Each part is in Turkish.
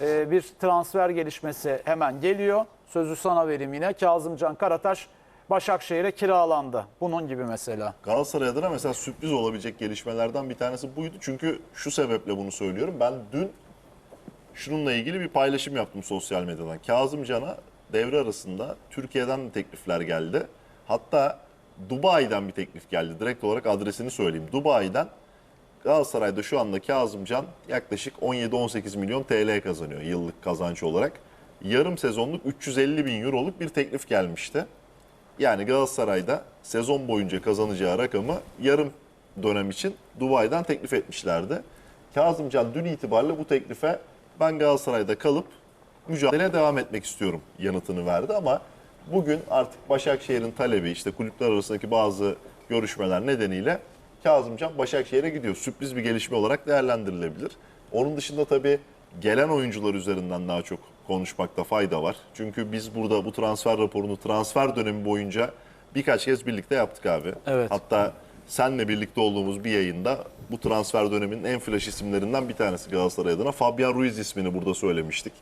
e, bir transfer gelişmesi hemen geliyor. Sözü sana vereyim yine. Kazımcan Karataş Başakşehir'e kiralandı. Bunun gibi mesela. Galatasaray adına mesela sürpriz olabilecek gelişmelerden bir tanesi buydu. Çünkü şu sebeple bunu söylüyorum. Ben dün şununla ilgili bir paylaşım yaptım sosyal medyadan. Kazımcan'a devre arasında Türkiye'den de teklifler geldi. Hatta Dubai'den bir teklif geldi. Direkt olarak adresini söyleyeyim. Dubai'den Galatasaray'da şu anda Kazımcan yaklaşık 17-18 milyon TL kazanıyor yıllık kazanç olarak. Yarım sezonluk 350 bin euroluk bir teklif gelmişti. Yani Galatasaray'da sezon boyunca kazanacağı rakamı yarım dönem için Dubai'den teklif etmişlerdi. Kazımcan dün itibariyle bu teklife ben Galatasaray'da kalıp mücadeleye devam etmek istiyorum yanıtını verdi ama bugün artık Başakşehir'in talebi işte kulüpler arasındaki bazı görüşmeler nedeniyle Kazımcan Başakşehir'e gidiyor. Sürpriz bir gelişme olarak değerlendirilebilir. Onun dışında tabii gelen oyuncular üzerinden daha çok konuşmakta fayda var. Çünkü biz burada bu transfer raporunu transfer dönemi boyunca birkaç kez birlikte yaptık abi. Evet. Hatta senle birlikte olduğumuz bir yayında bu transfer döneminin en flash isimlerinden bir tanesi Galatasaray adına. Fabian Ruiz ismini burada söylemiştik.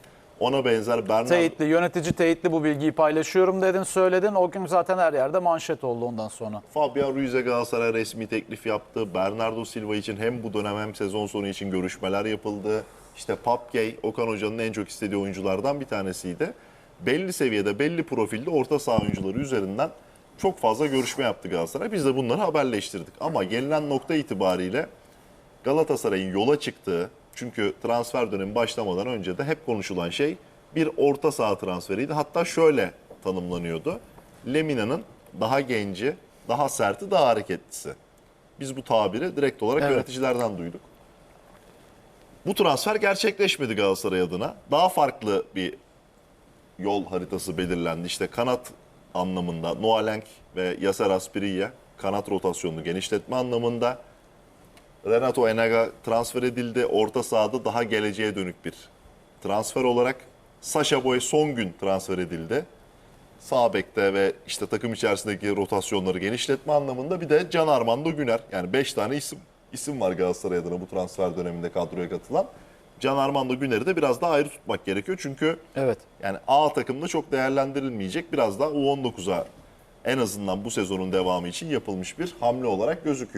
Ona benzer Bernardo... Teyitli, yönetici teyitli bu bilgiyi paylaşıyorum dedin, söyledin. O gün zaten her yerde manşet oldu ondan sonra. Fabian Ruiz'e Galatasaray resmi teklif yaptı. Bernardo Silva için hem bu dönem hem sezon sonu için görüşmeler yapıldı. İşte Papkey, Okan Hoca'nın en çok istediği oyunculardan bir tanesiydi. Belli seviyede, belli profilde orta saha oyuncuları üzerinden çok fazla görüşme yaptı Galatasaray. Biz de bunları haberleştirdik. Ama gelinen nokta itibariyle Galatasaray'ın yola çıktığı, çünkü transfer dönemi başlamadan önce de hep konuşulan şey bir orta saha transferiydi. Hatta şöyle tanımlanıyordu. Lemina'nın daha genci, daha serti, daha hareketlisi. Biz bu tabiri direkt olarak Evet. yöneticilerden duyduk. Bu transfer gerçekleşmedi Galatasaray adına. Daha farklı bir yol haritası belirlendi. İşte kanat anlamında Noalenk ve Yaser Aspiriye kanat rotasyonunu genişletme anlamında. Renato Enaga transfer edildi. Orta sahada daha geleceğe dönük bir transfer olarak. Sasha Boy son gün transfer edildi. Sağ bekte ve işte takım içerisindeki rotasyonları genişletme anlamında bir de Can Armando Güner. Yani 5 tane isim isim var Galatasaray adına bu transfer döneminde kadroya katılan. Can Armando Güner'i de biraz daha ayrı tutmak gerekiyor. Çünkü Evet. yani A takımda çok değerlendirilmeyecek. Biraz daha U19'a en azından bu sezonun devamı için yapılmış bir hamle olarak gözüküyor.